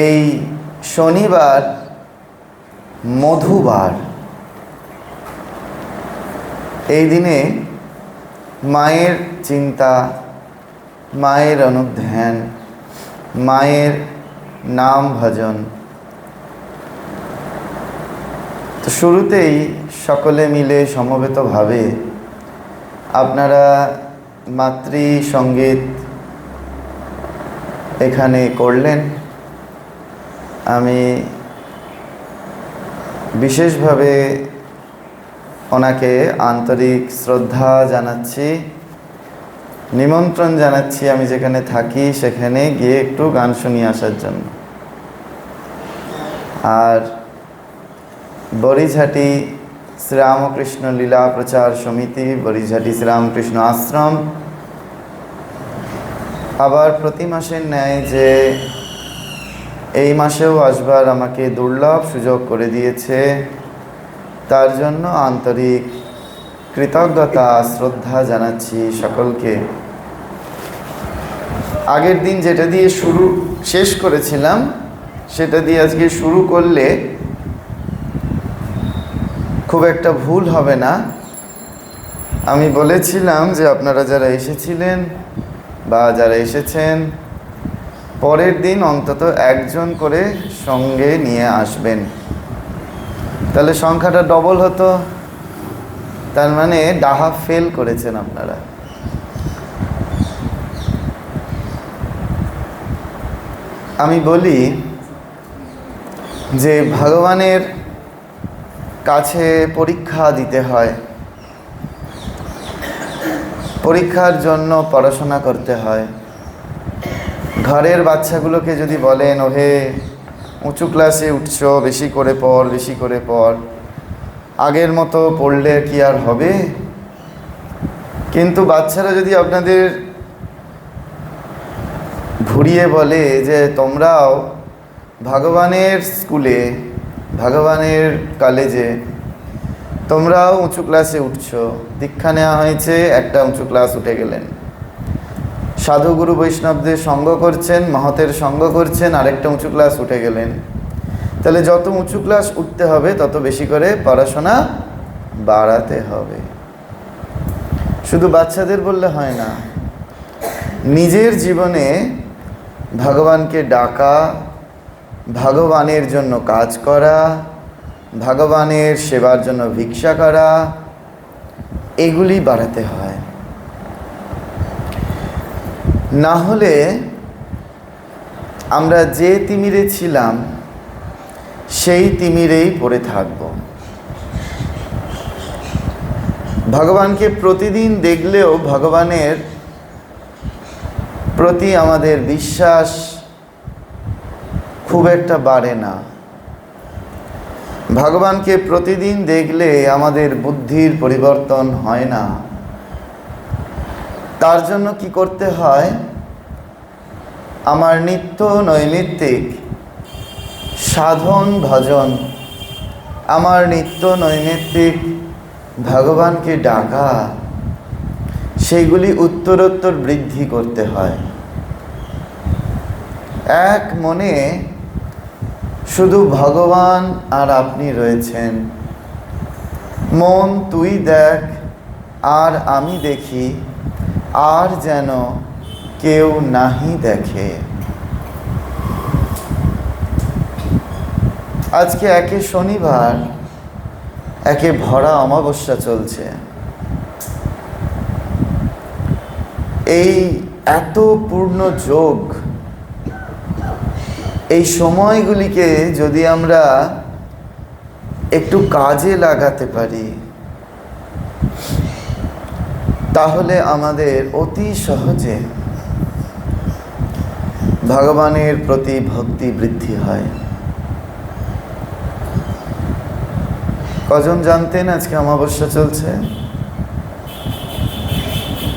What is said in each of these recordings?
এই শনিবার, মধুবার। এই দিনে মায়ের চিন্তা, মায়ের অনুধ্যান, মায়ের নাম ভজন। তো শুরুতেই সকলে মিলে সমবেতভাবে আপনারা মাতৃ সংগীত এখানে করলেন। আমি বিশেষভাবে ওনাকে আন্তরিক শ্রদ্ধা জানাচ্ছি, নিমন্ত্রণ জানাচ্ছি আমি যেখানে থাকি সেখানে গিয়ে একটু গান শুনিয়ে আসার জন্য। আর বরিঝাটি শ্রীরামকৃষ্ণ লীলা প্রচার সমিতি, বরিঝাটি শ্রীরামকৃষ্ণ আশ্রম, আবার প্রতি মাসের ন্যায় যে এই মাসেও আসবার আমাকে দুর্লভ সুযোগ করে দিয়েছে। তার জন্য আন্তরিক কৃতজ্ঞতা, শ্রদ্ধা জানাচ্ছি সকলকে। আগের দিন যেটা দিয়ে শুরু, শেষ করেছিলাম, সেটা দিয়ে আজকে শুরু করলে খুব একটা ভুল হবে না। আমি বলেছিলাম যে আপনারা যারা এসেছিলেন বা যারা এসেছেন পরের দিন অন্তত একজন করে সঙ্গে নিয়ে আসবেন। তাহলে সংখ্যাটা ডবল হতো। তার মানে ডাহা ফেল করেছেন আপনারা। আমি বলি যে ভগবানের কাছে পরীক্ষা দিতে হয়। পরীক্ষার জন্য পড়াশোনা করতে হয়। ঘরের বাচ্চাগুলোকে যদি বলেন, ওহে, উঁচু ক্লাসে উঠছো, বেশি করে পড়, বেশি করে পড়, আগের মতো পড়লে কি আর হবে? কিন্তু বাচ্চারা যদি আপনাদের ঘুরিয়ে বলে যে, তোমরাও ভগবানের স্কুলে, ভগবানের কলেজে, তোমরাও উঁচু ক্লাসে উঠছো, দীক্ষা নেওয়া হয়েছে, একটা উঁচু ক্লাস উঠে গেলেন। সাধু গুরু বৈষ্ণবদের সঙ্গ করছেন, মহতের সঙ্গ করছেন, আরেকটা উঁচু ক্লাস উঠে গেলেন। তাহলে যত উঁচু ক্লাস উঠতে হবে, তত বেশি করে পড়াশোনা বাড়াতে হবে। শুধু বাচ্চাদের বললে হয় না, নিজের জীবনে ভগবানকে ডাকা, ভগবানের জন্য কাজ করা, ভগবানের সেবার জন্য ভিক্ষা করা, এগুলি বাড়াতে হয়। না হলে আমরা যে তিমিরে ছিলাম, সেই তিমিরেই পড়ে থাকব। ভগবানকে প্রতিদিন দেখলেও ভগবানের প্রতি আমাদের বিশ্বাস খুব একটা বাড়ে না। ভগবানকে প্রতিদিন দেখলে আমাদের বুদ্ধির পরিবর্তন হয় না। তার জন্য কি করতে হয়? আমার নিত্য নৈমিত্তিক সাধন ভজন। আমার নিত্য নৈমিত্তিক ভগবানকে ডাকা। সেইগুলি উত্তরোত্তর বৃদ্ধি করতে হয়। এক মনে শুধু ভগবান আর আপনি রয়েছেন। মন তুই দেখ, আর আমি দেখি। আর যেন কেউ নাহি দেখে। আজকে একে শনিবার, একে ভরা অমাবস্যা চলছে। এই এত পূর্ণ যোগ, এই সময়গুলিকে যদি আমরা একটু কাজে লাগাতে পারি তাহলে আমাদের অতি সহজে ভগবানের প্রতি ভক্তি বৃদ্ধি হয়। কজন জানতেন আজকে অমাবস্যা চলছে?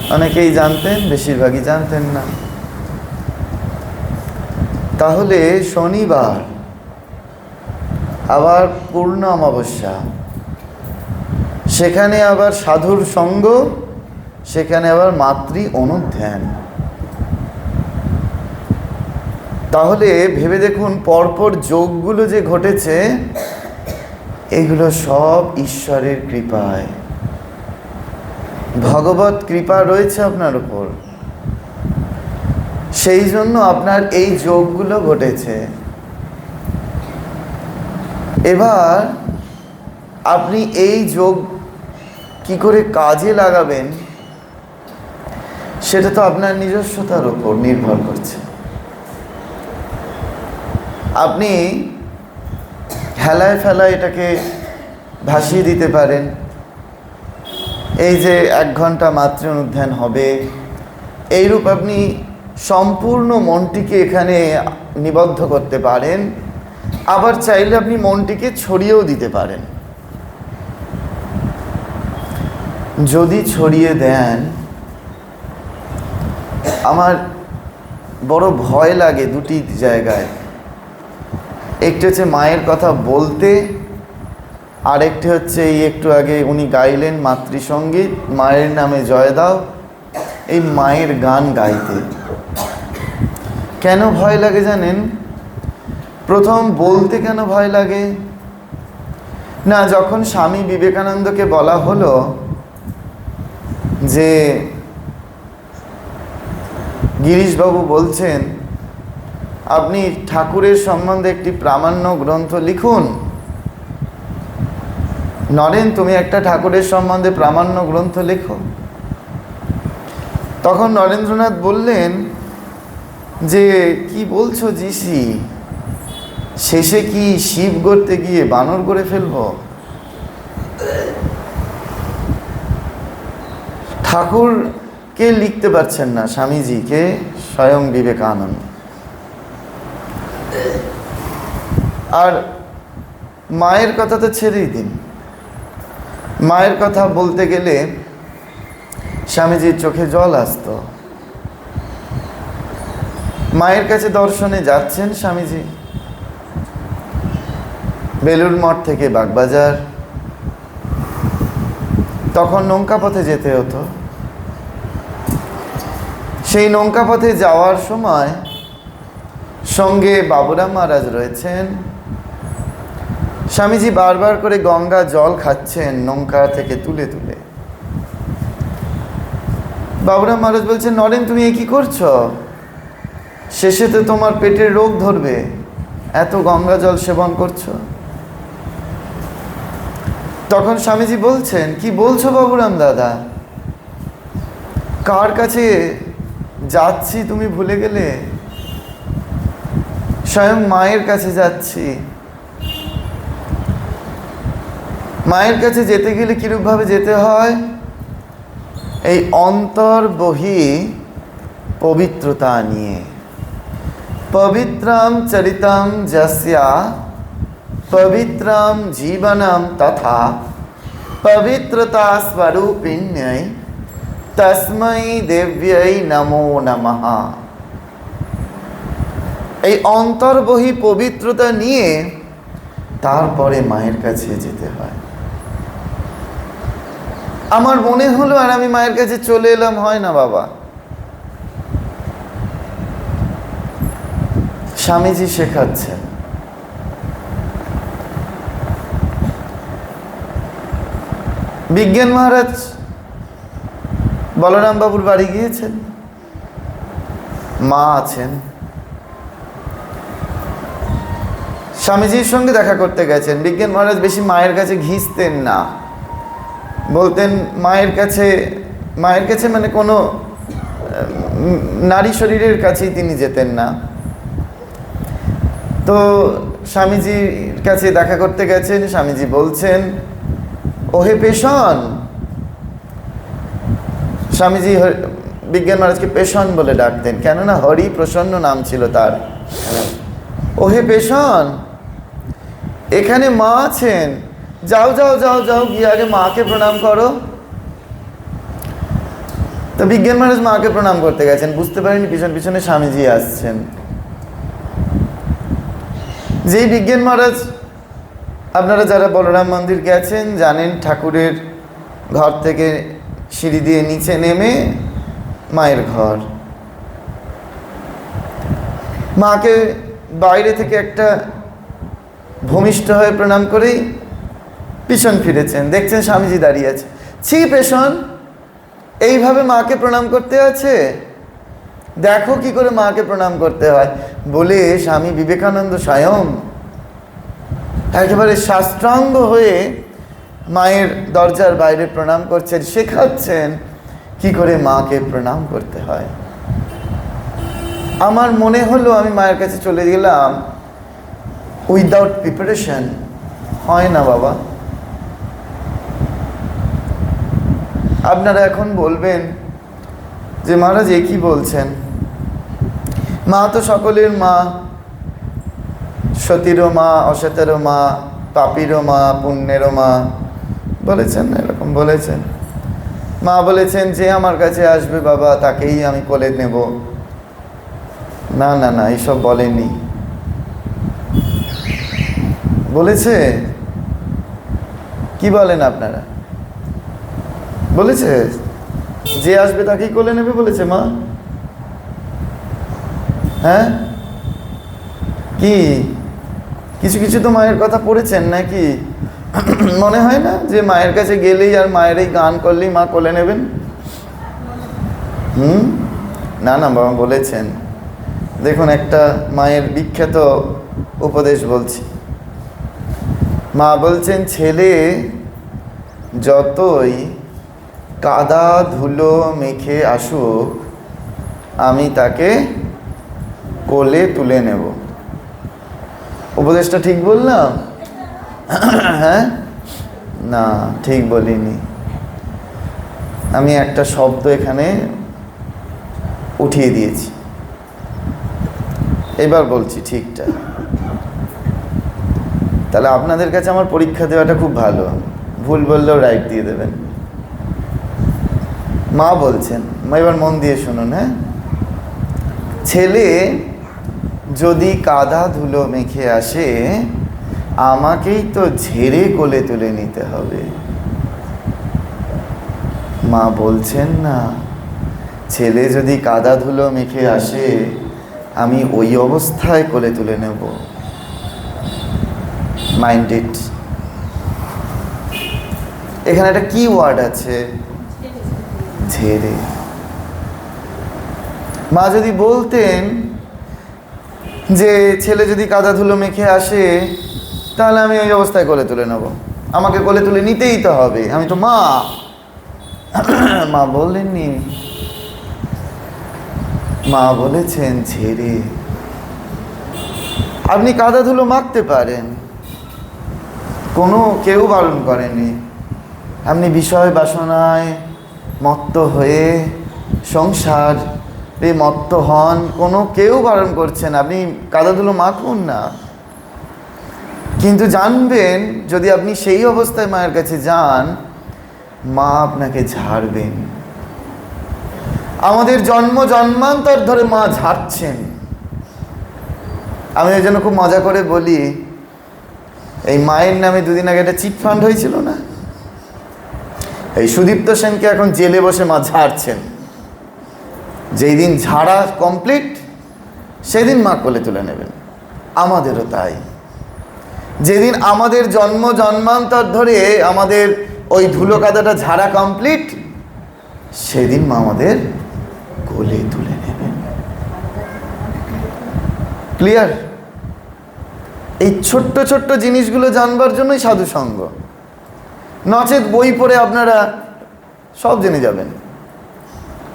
অনেকেই জানতেন, বেশিরভাগই জানতেন না। তাহলে শনিবার, আবার পূর্ণ অমাবস্যা। সেখানে আবার সাধুর সঙ্গ সেখানে আবার মাতৃ অনুধ্যান। তাহলে ভেবে দেখুন, পরপর যোগগুলো যে ঘটেছে, এগুলো সব ঈশ্বরের কৃপায়। ভগবত কৃপা রয়েছে আপনার উপর। সেই জন্য আপনার এই যোগগুলো ঘটেছে। এবার আপনি এই যোগ কি করে কাজে লাগাবেন সেটা তো আপনার নিজস্বতার উপর নির্ভর করছে। আপনি হেলায় ফেলায় এটাকে ভাসিয়ে দিতে পারেন। এই যে এক ঘণ্টা মাতৃ অনুধ্যান হবে, এইরূপ আপনি সম্পূর্ণ মনটিকে এখানে নিবদ্ধ করতে পারেন। আবার চাইলে আপনি মনটিকে ছড়িয়েও দিতে পারেন। যদি ছড়িয়ে দেন আমার বড় ভয় লাগে দুটি জায়গায়। একটি হচ্ছে মায়ের কথা বলতে, আরেকটি হচ্ছে এই একটু আগে উনি গাইলেন মাতৃসঙ্গীত, মায়ের নামে জয় দাও, এই মায়ের গান গাইতে। কেন ভয় লাগে জানেন? প্রথম বলতে কেন ভয় লাগে? না, যখন স্বামী বিবেকানন্দকে বলা হলো যে গিরিশবাবু বলছেন, আপনি ঠাকুরের সম্বন্ধে একটি প্রামাণ্য গ্রন্থ লিখুন। নরেন, তুমি একটা ঠাকুরের সম্বন্ধে প্রামাণ্য গ্রন্থ লেখো। তখন নরেন্দ্রনাথ বললেন, যে কি বলছো জিসি শেষে কি শিব করতে গিয়ে বানর করে ফেলব? ঠাকুরকে লিখতে পারছেন না স্বামীজিকে স্বয়ং বিবেকানন্দ। আর মায়ের কথা তো ছেড়েই দিন। মায়ের কথা বলতে গেলে স্বামীজির চোখে জল আসতো। মায়ের কাছে দর্শনে যাচ্ছেন স্বামীজি। বেলুর মঠ থেকে বাগবাজার। তখন নৌকা পথে যেতে হতো। সেই নৌকা পথে যাওয়ার সময় সঙ্গে বাবুরাম মহারাজ রয়েছেন। স্বামীজি বারবার করে গঙ্গা জল খাচ্ছেন নৌকা থেকে তুলে তুলে। বাবুরাম মহারাজ বলছেন, নরেন, তুমি এ কি করছ? শেষে তো তোমার পেটের রোগ ধরবে। এত গঙ্গা জল সেবন করছ? তখন স্বামীজি বলছেন, কি বলছো বাবুরাম দাদা? কার কাছে যাচ্ছি, তুমি ভুলে গেলে। স্বয়ং মায়ের কাছে যাচ্ছি। মায়ের কাছে যেতে গেলে কিরূপভাবে যেতে হয়? এই অন্তর বহি পবিত্রতা নিয়ে। পবিত্রাম চরিতাম যস্যা, পবিত্রাম জীবনম তথা পবিত্রতা স্বরূপিণ্যই তস্मै দেব্যই নমো নমঃ এই অন্তর্বহী পবিত্রতা নিয়ে তারপরে মায়ের কাছে যেতে হয়। আমার মনে হলো আর আমি মায়ের কাছে চলে এলাম, হয় না বাবা? স্বামীজি শেখাচ্ছেন। বিজ্ঞান মহারাজ বলরাম বাবুর বাড়ি গিয়েছেন? মা আছেন। স্বামীজির সঙ্গে দেখা করতে গেছেন। বিজ্ঞান মহারাজ বেশি মায়ের কাছে ঘিসতেন না। বলতেন, মায়ের কাছে মায়ের কাছে মানে কোনো, নারী শরীরের কাছেই তিনি যেতেন না। তো স্বামীজির কাছে দেখা করতে গেছেন, স্বামীজি বলছেন, ওহে পেশন স্বামীজি বিজ্ঞান মহারাজকে পেশন বলে ডাকতেন। কেননা হরি প্রসন্ন নাম ছিল তার। ওহে পেশন, এখানে মা আছেন। যাও যাও যাও যাও, গিয়ে আগে মাকে প্রণাম করো। তো বিজ্ঞান মহারাজ মাকে প্রণাম করতে গেছেন। বুঝতে পারেনি পিছন পিছনে স্বামীজি আসছেন। যেই বিজ্ঞান মহারাজ, আপনারা যারা বলরাম মন্দির গেছেন জানেন ঠাকুরের ঘর থেকে সিঁড়ি দিয়ে নিচে নেমে মায়ের ঘর। মাকে বাইরে থেকে একটা ভূমিষ্ঠ হয়ে প্রণাম করেই পিছন ফিরেছেন। দেখছেন স্বামীজি দাঁড়িয়ে আছে। ছি পেশন এইভাবে মাকে প্রণাম করতে আছে? দেখো কি করে মাকে প্রণাম করতে হয়। বলে, স্বামী বিবেকানন্দ স্বয়ং একেবারে শাস্ত্রাঙ্গ হয়ে মায়ের দরজার বাইরে প্রণাম করছেন, শেখাচ্ছেন কি করে মাকে প্রণাম করতে হয়। আমার মনে হলো আমি মায়ের কাছে চলে গেলাম উইদাউট প্রিপারেশন হয় না বাবা। আপনারা এখন বলবেন যে মহারাজ, এ কি বলছেন? মা তো সকলের মা, সতীরও মা, অসতেরও মা, পাপিরও মা, পুণ্যেরও মা। বলেছেন, এরকম বলেছেন। মা বলেছেন যে, আমার কাছে আসবে বাবা, তাকেই আমি কোলে নেব। না না না এইসব বলেনি বলেছে? কি বলেন আপনারা? বলেছে? যে আসবে তাকেই কোলে নেবে বলেছে মা। হ্যাঁ? কি? কিছু কিছু তো মায়ের কথা পড়েছেন নাকি? মনে হয় না যে মায়ের কাছে গেলেই আর মায়ের এই গান করলেই মা কোলে নেবেন? হুম? না না, বাবা বলেছেন। দেখুন, একটা মায়ের বিখ্যাত উপদেশ বলছি। মা বলছেন, ছেলে, যতই কাদা ধুলো মেখে আসুক, আমি তাকে কোলে তুলে নেব। উপদেশটা ঠিক বললাম? হ্যাঁ? না, ঠিক বলিনি। আমি একটা শব্দ এখানে উঠিয়ে দিয়েছি। এবার বলছি ঠিকটা। তাহলে আপনাদের কাছে আমার পরীক্ষা দেওয়াটা খুব ভালো। ভুল বললেও রাইট দিয়ে দেবেন। মা বলছেন, মা এবার মন দিয়ে শুনুন হ্যাঁ? ছেলে যদি কাদা ধুলো মেখে আসে আমাকেই তো ঝেড়ে কোলে তুলে নিতে হবে। মা বলছেন, না, ছেলে যদি কাদা ধুলো মেখে আসে, আমি ওই অবস্থায় কোলে তুলে নেব। মাইন্ড ইট এখানে একটা কি ওয়ার্ড আছে। ঝেড়ে। মা যদি বলতেন যে, ছেলে যদি কাদা ধুলো মেখে আসে তাহলে আমি ওই অবস্থায় কোলে তুলে নেব। আমাকে কোলে তুলে নিতেই তো হবে। আমি তো মা। মা বললেননি মা বলেছেন, ছেড়ে। আপনি কাদা ধুলো মাখতে পারেন। কোনো কেউ বারণ করেনি আপনি বিষয় বাসনায় মত্ত হয়ে সংসার মত্ত হন। কোনো কেউ বারণ করছেন। আপনি কাদা ধুলো মাখুন না। কিন্তু জানবেন, যদি আপনি সেই অবস্থায় মায়ের কাছে যান, মা আপনাকে ঝাড়বেন। আমাদের জন্ম জন্মান্তর ধরে মা ঝাড়ছেন। আমি ওই জন্য খুব মজা করে বলি, এই মায়ের নামে দুদিন আগে একটা চিট ফান্ড হয়েছিল না? এই সুদীপ্ত সেনকে এখন জেলে বসে মা ঝাড়ছেন। যেই দিন ঝাড়া কমপ্লিট সেদিন মা কোলে তুলে নেবেন। আমাদেরও তাই। যেদিন আমাদের জন্ম জন্মান্তর ধরে আমাদের ওই ধুলো কাদাটা ঝাড়া কমপ্লিট সেদিন মা আমাদের কোলে তুলে নেবেন। ক্লিয়ার এই ছোট্ট ছোট্ট জিনিসগুলো জানবার জন্যই সাধু সঙ্গ নচেত বই পড়ে আপনারা সব জেনে যাবেন।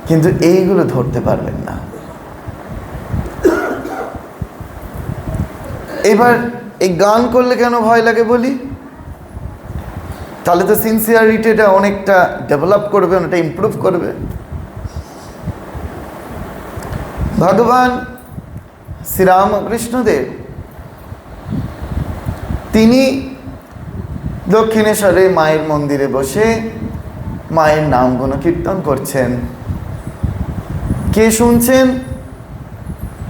কিন্তু এইগুলো ধরতে পারবেন না। এবার এই গান করলে কেন ভয় লাগে বলি? তাহলে তো সিনসিয়ারিটিটা অনেকটা ডেভেলপ করবে, অনেকটা ইমপ্রুভ করবে। ভগবান শ্রীরামকৃষ্ণদেব, তিনি দক্ষিণেশ্বরে মায়ের মন্দিরে বসে মায়ের নাম গুণ কীর্তন করছেন। কে শুনছেন?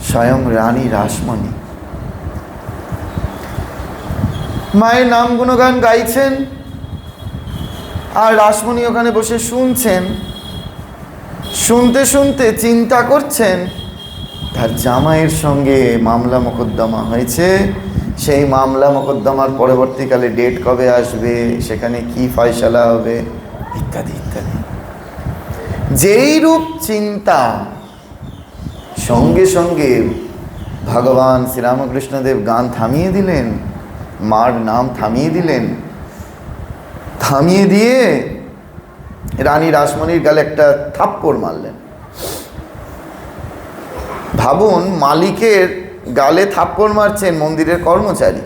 স্বয়ং রানী রাসমণি। মায়ের নাম গুণগান গাইছেন আর রাসমণি ওখানে বসে শুনছেন, শুনতে শুনতে চিন্তা করছেন, তার জামাইয়ের সঙ্গে মামলা মোকদ্দমা হয়েছে। সেই মামলা মোকদ্দমার পরবর্তীকালে ডেট কবে আসবে, সেখানে কি ফয়সালা হবে, ইত্যাদি ইত্যাদি। যেই রূপ চিন্তা সঙ্গে সঙ্গে ভগবান শ্রীরামকৃষ্ণদেব গান থামিয়ে দিলেন মার নাম থামিয়ে দিলেন। থামিয়ে দিয়ে রানী রাসমণির গালে একটা থাপ্পড় মারলেন। ভাবুন, মালিকের গালে থাপ্পড় মারছেন মন্দিরের কর্মচারী।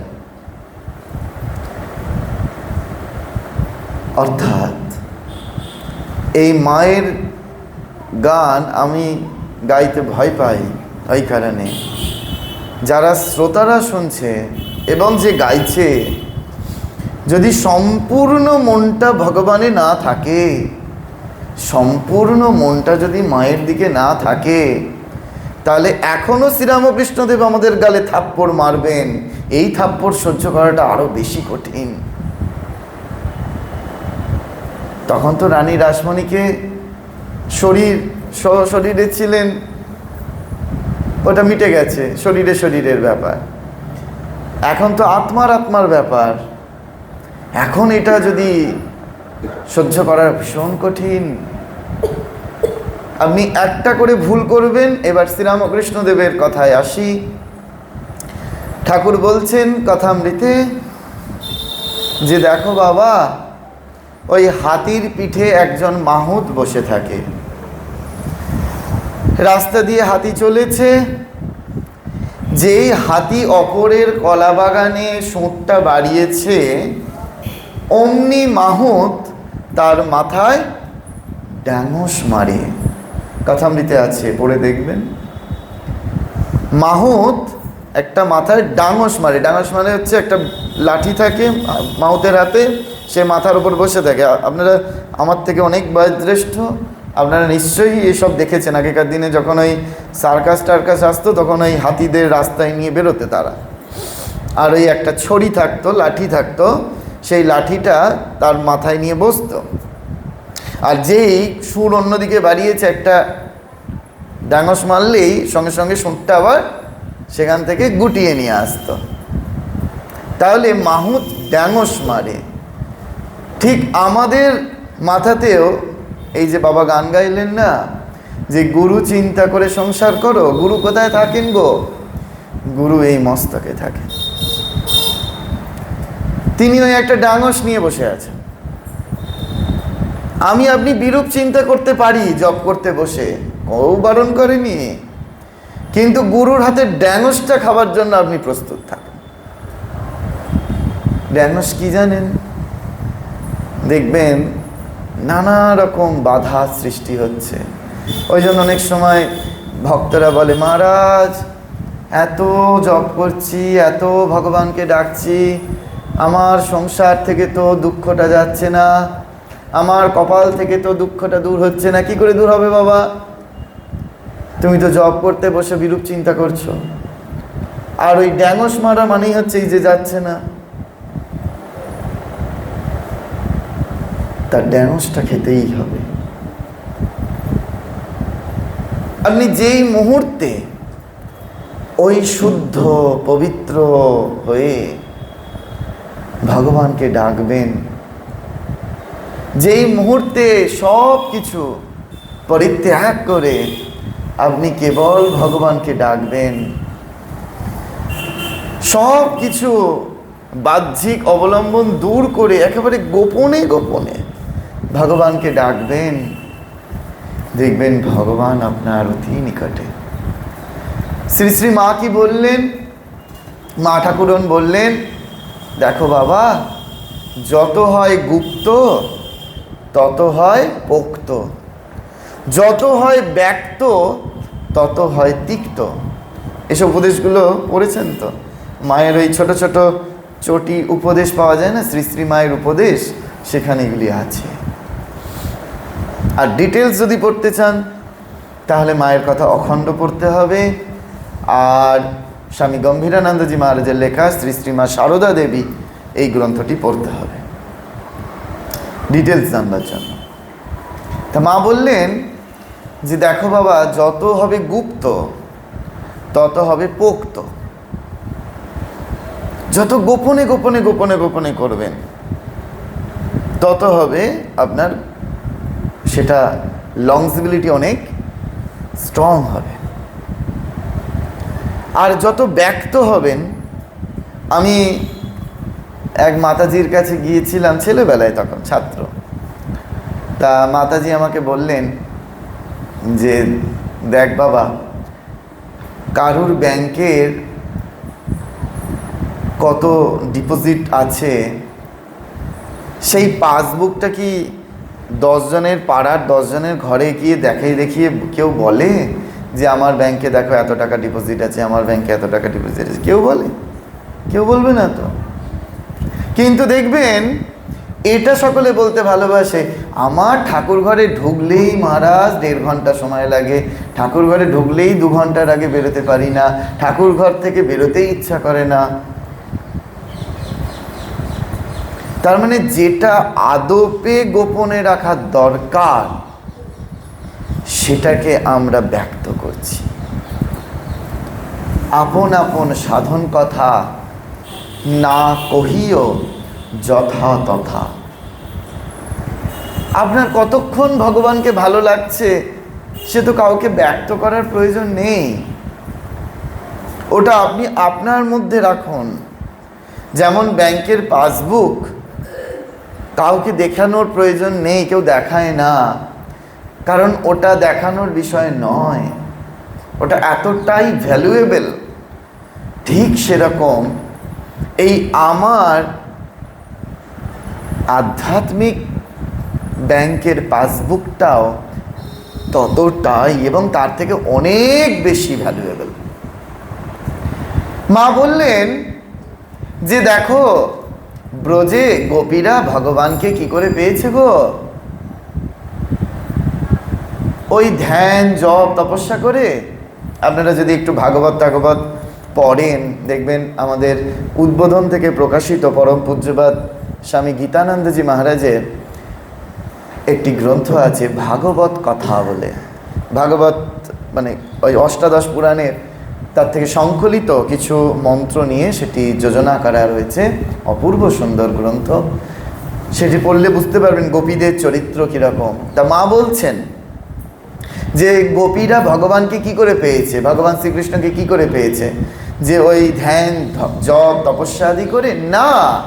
অর্থাৎ এই মায়ের গান আমি গাইতে ভয় পাই, ওই কারণে। যারা শ্রোতারা শুনছে এবং যে গাইছে, যদি সম্পূর্ণ মনটা ভগবানে না থাকে, সম্পূর্ণ মনটা যদি মায়ের দিকে না থাকে, তাহলে এখনও শ্রীরামকৃষ্ণদেব আমাদের গালে থাপ্পড় মারবেন। এই থাপ্পড় সহ্য করাটা আরও বেশি কঠিন। তখন তো রানী রাসমণিকে শরীর শরীরে ছিলেন, ওটা মিটে গেছে, শরীরে শরীরের ব্যাপার। এখন তো আত্মার আত্মার ব্যাপার। এখন এটা যদি সহ্য করা ভীষণ কঠিন। আপনি একটা করে ভুল করবেন, এবার শ্রীরামকৃষ্ণদেবের কথায় আসি। ঠাকুর বলছেন কথামৃতে যে দেখো বাবা, ওই হাতির পিঠে একজন মাহুত বসে থাকে। রাস্তা দিয়ে হাতি চলেছে যেই হাতি অপরের কলা বাগানে সুঁটটা বাড়িয়েছে, অমনি মাহুত তার মাথায় ড্যাঙস মারে। কথামৃতে আছে, পড়ে দেখবেন। মাহুত একটা মাথায় ডাঙস মারে। ডাঙস মানে হচ্ছে একটা লাঠি থাকে মাহুতের হাতে, সে মাথার উপর বসে থাকে। আপনারা, আমার থেকে অনেক বয়োজ্যেষ্ঠ আপনারা নিশ্চয়ই এসব দেখেছেন। আগেকার দিনে যখন ওই সার্কাস টার্কাস আসতো, তখন ওই হাতিদের রাস্তায় নিয়ে বেরোতে তারা। আর ওই একটা ছড়ি থাকতো, লাঠি থাকতো, সেই লাঠিটা তার মাথায় নিয়ে বসতো। আর যেই সুর অন্যদিকে বাড়িয়েছে একটা ডাঙস মারলেই সঙ্গে সঙ্গে সুরটা আবার সেখান থেকে গুটিয়ে নিয়ে আসতো। তাহলে মাহুত ড্যাঙস মারে। ঠিক আমাদের মাথাতেও এই যে বাবা গান গাইলেন না, যে গুরু চিন্তা করে সংসার করো, গুরু কোথায় থাকেন গো? গুরু এই মস্তকে থাকেন। তিনি ওই একটা ডাঙস নিয়ে বসে আছেন। আমি আপনি বিরূপ চিন্তা করতে পারি জব করতে বসে, ও বারণ করেনি। কিন্তু গুরুর হাতে ড্যাঙসটা খাবার জন্য আপনি প্রস্তুত থাকুন। ড্যাঙস কি জানেন? দেখবেন নানা রকম বাধা সৃষ্টি হচ্ছে। ওই জন্য অনেক সময় ভক্তরা বলে, মহারাজ, এত জপ করছি, এত ভগবানকে ডাকছি, আমার সংসার থেকে তো দুঃখটা যাচ্ছে না, আমার কপাল থেকে তো দুঃখটা দূর হচ্ছে না, কি করে দূর হবে বাবা? তুমি তো জব করতে বসে বিরূপ চিন্তা করছ। আর ওই ড্যাঙস মারা মানেই হচ্ছে এই যে যাচ্ছে না। তার ড্যানোসটা খেতেই হবে। আপনি যেই মুহূর্তে ওই শুদ্ধ, পবিত্র হয়ে ভগবানকে ডাকবেন, যেই মুহূর্তে সব কিছু পরিত্যাগ করে আপনি কেবল ভগবানকে ডাকবেন, সব কিছু বাহ্যিক অবলম্বন দূর করে একেবারে গোপনে গোপনে ভগবানকে ডাকবেন দেখবেন ভগবান আপনার অতি নিকটে। শ্রী শ্রী মা কি বললেন? মা ঠাকুরন বললেন, দেখো বাবা, যত হয় গুপ্ত, তত হয় পোক্ত। যত হয় ব্যক্ত, তত হয় তিক্ত। এসব উপদেশগুলো পড়েছেন তো? মায়ের ওই ছোট ছোট চটি উপদেশ পাওয়া যায় না? শ্রী শ্রী মায়ের উপদেশ, সেখানে এগুলি আছে। আর ডিটেলস যদি পড়তে চান, তাহলে মায়ের কথা অখণ্ড পড়তে হবে। আর স্বামী গম্ভীরানন্দজি মহারাজের লেখা শ্রী শ্রীমা সারদা দেবী, এই গ্রন্থটি পড়তে হবে। ডিটেলস জানবার জন্য। তা মা বললেন যে, দেখো বাবা, যত হবে গুপ্ত, তত হবে পোক্ত। যত গোপনে গোপনে গোপনে গোপনে করবেন, তত হবে আপনার সেটা লংজিবিলিটি অনেক স্ট্রং হবে। আর যত ব্যক্ত হবেন, আমি এক মাতাজির কাছে গিয়েছিলাম ছেলেবেলায় তখন, ছাত্র। তা মাতাজি আমাকে বললেন যে, দেখ বাবা, কারুর ব্যাংকের কত ডিপোজিট আছে? সেই পাসবুকটা কি দশজনের পাড়ার দশজনের ঘরে গিয়ে দেখাই দেখিয়ে কেউ বলে যে আমার ব্যাংকে দেখো এত টাকা ডিপোজিট আছে, আমার ব্যাংকে এত টাকা ডিপোজিট আছে? কেউ বলে। কেউ বলবে না তো। কিন্তু দেখবেন, এটা সকলে বলতে ভালোবাসে। আমার ঠাকুর ঘরে ঢুকলেই মহারাজ দেড় ঘণ্টা সময় লাগে। ঠাকুর ঘরে ঢুকলেই দু ঘণ্টার আগে বেরোতে পারি না। ঠাকুর ঘর থেকে বেরোতেই ইচ্ছা করে না। তার মানে যেটা আদপে গোপনে রাখার দরকার, সেটাকে আমরা ব্যক্ত করছি। আপন আপন সাধন কথা না কহিও যথা তথা। আপনার কতক্ষণ ভগবানকে ভালো লাগছে, সে তো কাউকে ব্যক্ত করার প্রয়োজন নেই। ওটা আপনি আপনার মধ্যে রাখুন। যেমন ব্যাংকের পাসবুক কাউকে দেখানোর প্রয়োজন নেই, কেউ দেখায় না। কারণ ওটা দেখানোর বিষয় নয়। ওটা এতটাই ভ্যালুয়েবল ঠিক সেরকম এই আমার আধ্যাত্মিক ব্যাংকের পাসবুকটাও ততটাই এবং তার থেকে অনেক বেশি ভ্যালুয়েবল মা বললেন যে দেখো ব্রজে গোপীরা ভগবানকে কি করে পেয়েছে গো? ওই ধ্যান, জপ, তপস্যা করে? আপনারা যদি একটু ভাগবত, টাগবত পড়েন, দেখবেন আমাদের উদ্বোধন থেকে প্রকাশিত পরম পূজ্যবাদ স্বামী গীতানন্দজি মহারাজের একটি গ্রন্থ আছে ভাগবত কথা বলে। ভাগবত মানে ওই অষ্টাদশ পুরাণের তার থেকে সংকলিত কিছু মন্ত্র নিয়ে সেটি যোজনা করা রয়েছে। অপূর্ব সুন্দর গ্রন্থ। সেটি পড়লে বুঝতে পারবেন গোপীদের চরিত্র কীরকম। তা মা বলছেন যে গোপীরা ভগবানকে কি করে পেয়েছে? ভগবান শ্রীকৃষ্ণকে কি করে পেয়েছে? যে ওই ধ্যান জপ, তপস্যা আদি করে? না।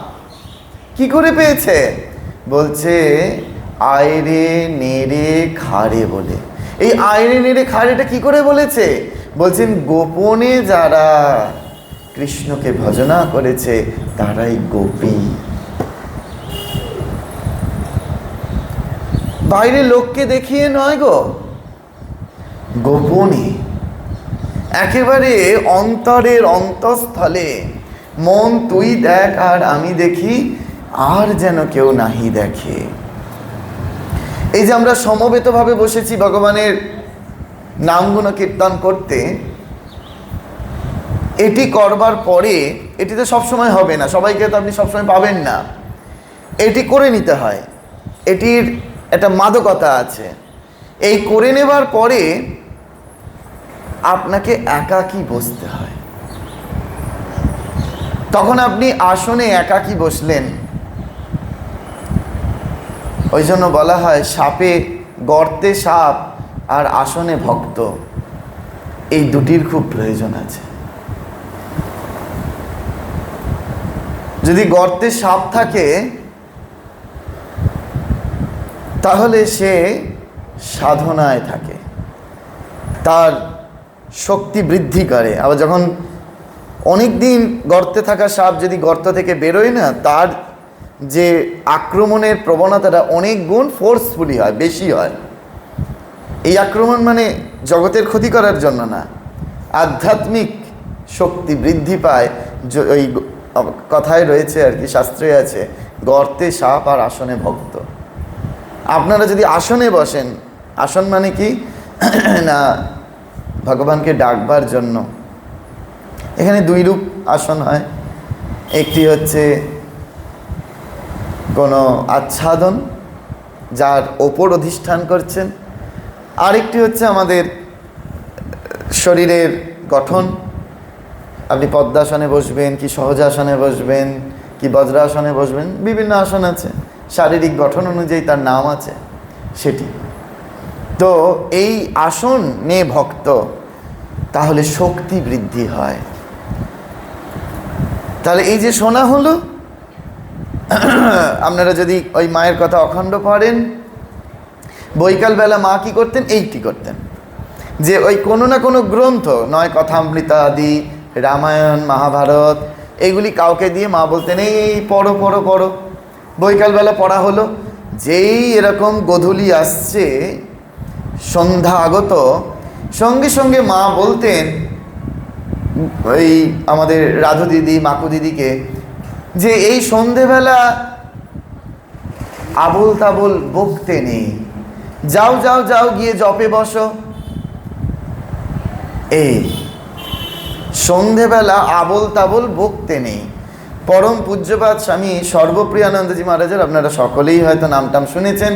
কি করে পেয়েছে? বলছে, আয়রে নেড়ে খাড়ে বলে। এই আয়রে নেড়ে খাড়েটা কি করে বলেছে? বলছেন, গোপনে যারা কৃষ্ণকে ভজনা করেছে, তারাই গোপী। বাইরে লোককে দেখিয়ে নয় গো, গোপনে। একেবারে অন্তরের অন্তঃস্থলে, মন তুই দেখ আর আমি দেখি, আর যেন কেউ নাহি দেখে। এই যে আমরা সমবেতভাবে বসেছি ভগবানের নামগুণ কীর্তন করতে, এটি করবার পরে, এটি তো সবসময় হবে না, সবাইকে তো আপনি সবসময় পাবেন না। এটি করে নিতে হয়। এটির একটা মাদকতা আছে। এই করে নেবার পরে, আপনাকে একাকী বসতে হয়। তখন আপনি আসনে একাকী বসলেন। ওই জন্য বলা হয়, সাপে গর্তে সাপ আর আসনে ভক্ত, এই দুটির খুব প্রয়োজন আছে। যদি গর্তে সাপ থাকে, তাহলে সে সাধনায় থাকে। তার শক্তি বৃদ্ধি করে। আবার যখন অনেক দিন গর্তে থাকা সাপ যদি গর্ত থেকে বেরোয় না, তার যে আক্রমণের প্রবণতাটা অনেক গুণ ফোর্সফুলি হয়, বেশি হয়। এই আক্রমণ মানে জগতের ক্ষতি করার জন্য না। আধ্যাত্মিক শক্তি বৃদ্ধি পায় ওই কথায় রয়েছে আর কি, শাস্ত্রে আছে, গর্তে সাপ আর আসনে ভক্ত। আপনারা যদি আসনে বসেন, আসন মানে কি? না, ভগবানকে ডাকবার জন্য। এখানে দুই রূপ আসন হয়। একটি হচ্ছে কোনো আচ্ছাদন, যার ওপর অধিষ্ঠান করছেন আরেকটি হচ্ছে আমাদের শরীরের গঠন। আপনি পদ্মাসনে বসবেন, কি সহজাসনে বসবেন, কি বজ্রাসনে বসবেন, বিভিন্ন আসন আছে। শারীরিক গঠন অনুযায়ী তার নাম আছে সেটি। তো এই আসন নে ভক্ত, তাহলে শক্তি বৃদ্ধি হয়। তাহলে এই যে শোনা হলো, আপনারা যদি ওই মায়ের কথা অখণ্ড পড়েন বৈকালবেলা মা কি করতেন? এইটি করতেন? যে ওই কোনো না কোনো গ্রন্থ, নয় কথামৃতা আদি রামায়ণ, মহাভারত, এগুলি কাউকে দিয়ে মা বলতেন, এই পড়ো পড়ো পড়ো। বৈকালবেলা পড়া হলো। যেই এরকম গধূলি আসছে, সন্ধ্যা আগত, সঙ্গে সঙ্গে মা বলতেন, ওই আমাদের রাধু দিদি, মাকু দিদিকে, যে এই সন্ধেবেলা আবল তাবল বকতে নেই। যাও যাও যাও, গিয়ে জপে বসো। এই, সন্ধেবেলা আবল তাবল বকতে নেই। পরম পূজ্যপাত স্বামী সর্বপ্রিয়ানন্দজি মহারাজের, আপনারা সকলেই হয়তো নামটাম শুনেছেন।